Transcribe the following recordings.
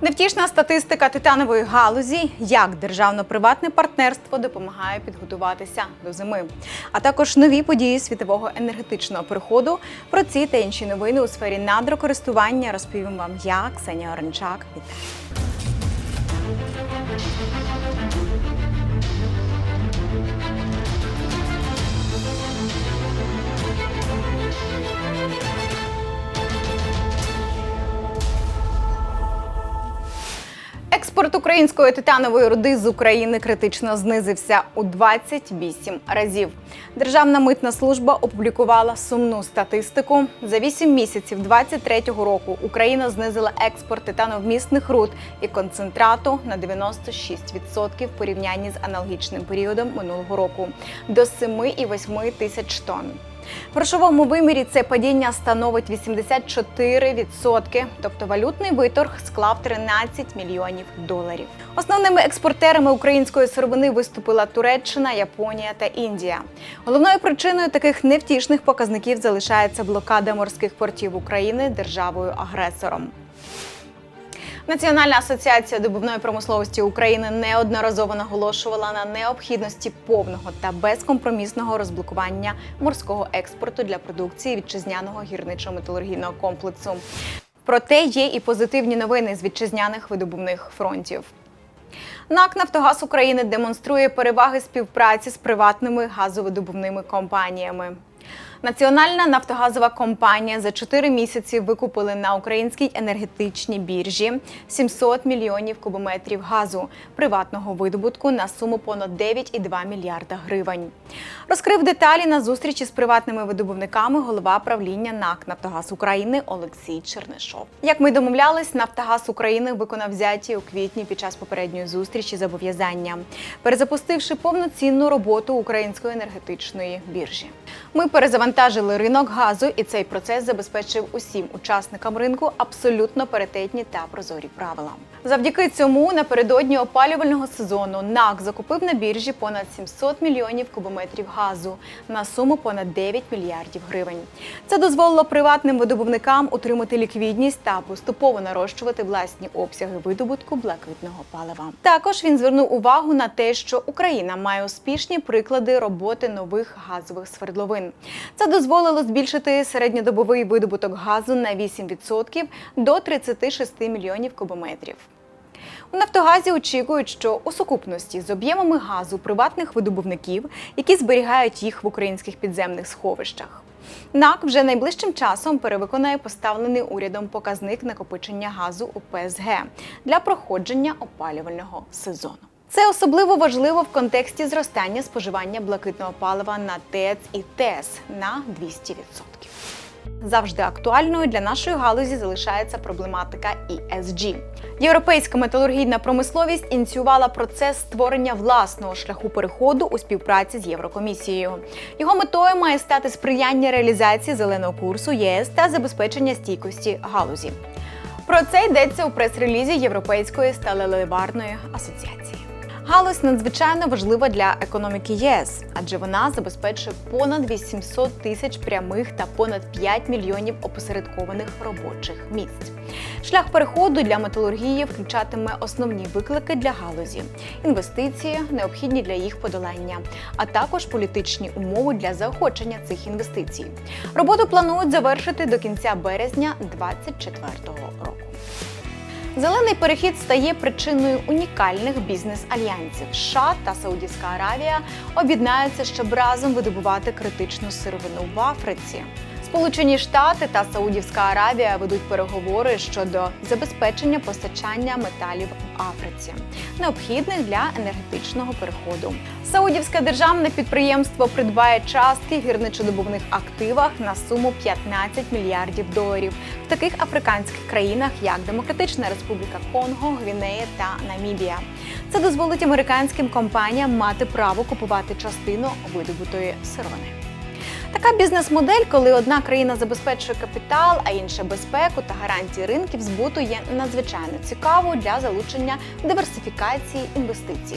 Невтішна статистика титанової галузі, як державно-приватне партнерство допомагає підготуватися до зими, а також нові події світового енергетичного переходу. Про ці та інші новини у сфері надрокористування розповім вам я, Ксенія Оренчак. Вітаю! Експорт української титанової руди з України критично знизився у 28 разів. Державна митна служба опублікувала сумну статистику. За 8 місяців 2023 року Україна знизила експорт титановмісних руд і концентрату на 96% в порівнянні з аналогічним періодом минулого року до 7,8 тисяч тонн. В грошовому вимірі це падіння становить 84%, тобто валютний виторг склав 13 мільйонів доларів. Основними експортерами української сировини виступила Туреччина, Японія та Індія. Головною причиною таких невтішних показників залишається блокада морських портів України державою-агресором. Національна асоціація добувної промисловості України неодноразово наголошувала на необхідності повного та безкомпромісного розблокування морського експорту для продукції вітчизняного гірничо-металургійного комплексу. Проте є і позитивні новини з вітчизняних видобувних фронтів. НАК Нафтогаз України демонструє переваги співпраці з приватними газовидобувними компаніями. Національна нафтогазова компанія за 4 місяці викупили на українській енергетичній біржі 700 мільйонів кубометрів газу приватного видобутку на суму понад 9,2 мільярда гривень. Розкрив деталі на зустрічі з приватними видобувниками голова правління НАК Нафтогаз України Олексій Чернишов. Як ми домовлялись, Нафтогаз України виконав взяті у квітні під час попередньої зустрічі зобов'язання, перезапустивши повноцінну роботу української енергетичної біржі. Ми перезавантажили ринок газу, і цей процес забезпечив усім учасникам ринку абсолютно паритетні та прозорі правила. Завдяки цьому напередодні опалювального сезону НАК закупив на біржі понад 700 мільйонів кубометрів газу на суму понад 9 мільярдів гривень. Це дозволило приватним видобувникам утримати ліквідність та поступово нарощувати власні обсяги видобутку блакитного палива. Також він звернув увагу на те, що Україна має успішні приклади роботи нових газових свердловин. Це дозволило збільшити середньодобовий видобуток газу на 8% до 36 мільйонів кубометрів. У Нафтогазі очікують, що у сукупності з об'ємами газу приватних видобувників, які зберігають їх в українських підземних сховищах. НАК вже найближчим часом перевиконає поставлений урядом показник накопичення газу у ПСГ для проходження опалювального сезону. Це особливо важливо в контексті зростання споживання блакитного палива на ТЕЦ і ТЕС на 200%. Завжди актуальною для нашої галузі залишається проблематика ESG. Європейська металургійна промисловість ініціювала процес створення власного шляху переходу у співпраці з Єврокомісією. Його метою має стати сприяння реалізації зеленого курсу ЄС та забезпечення стійкості галузі. Про це йдеться у прес-релізі Європейської сталелеварної асоціації. Галузь надзвичайно важлива для економіки ЄС, адже вона забезпечує понад 800 тисяч прямих та понад 5 мільйонів опосередкованих робочих місць. Шлях переходу для металургії включатиме основні виклики для галузі, інвестиції, необхідні для їх подолання, а також політичні умови для заохочення цих інвестицій. Роботу планують завершити до кінця березня 2024 року. Зелений перехід стає причиною унікальних бізнес-альянсів. США та Саудівська Аравія об'єднаються, щоб разом видобувати критичну сировину в Африці. Сполучені Штати та Саудівська Аравія ведуть переговори щодо забезпечення постачання металів в Африці, необхідних для енергетичного переходу. Саудівське державне підприємство придбає частки в гірничодобувних активах на суму 15 мільярдів доларів в таких африканських країнах, як Демократична Республіка Конго, Гвінея та Намібія. Це дозволить американським компаніям мати право купувати частину видобутої сировини. Така бізнес-модель, коли одна країна забезпечує капітал, а інша безпеку та гарантії ринків збуту, є надзвичайно цікавою для залучення диверсифікації інвестицій.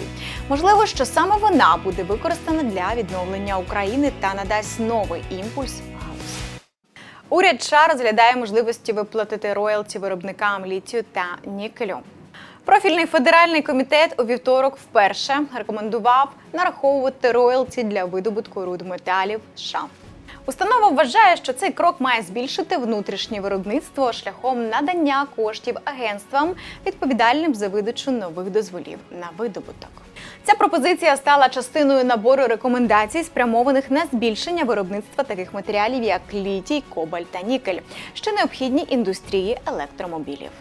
Можливо, що саме вона буде використана для відновлення України та надасть новий імпульс. Уряд США розглядає можливості виплатити роялті виробникам літію та нікелю. Профільний федеральний комітет у вівторок вперше рекомендував нараховувати роялті для видобутку руд металів США. Установа вважає, що цей крок має збільшити внутрішнє виробництво шляхом надання коштів агентствам, відповідальним за видачу нових дозволів на видобуток. Ця пропозиція стала частиною набору рекомендацій, спрямованих на збільшення виробництва таких матеріалів, як літій, кобальт та нікель, що необхідні індустрії електромобілів.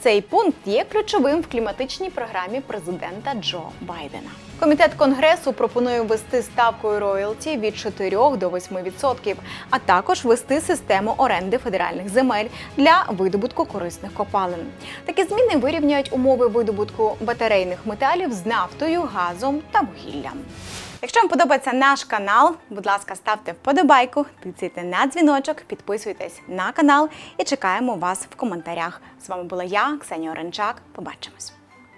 Цей пункт є ключовим в кліматичній програмі президента Джо Байдена. Комітет конгресу пропонує ввести ставкою роялті від 4 до 8%, а також ввести систему оренди федеральних земель для видобутку корисних копалин. Такі зміни вирівняють умови видобутку батарейних металів з нафтою, газом та вугіллям. Якщо вам подобається наш канал, будь ласка, ставте вподобайку, тицяйте на дзвіночок, підписуйтесь на канал і чекаємо вас в коментарях. З вами була я, Ксенія Оренчак. Побачимось.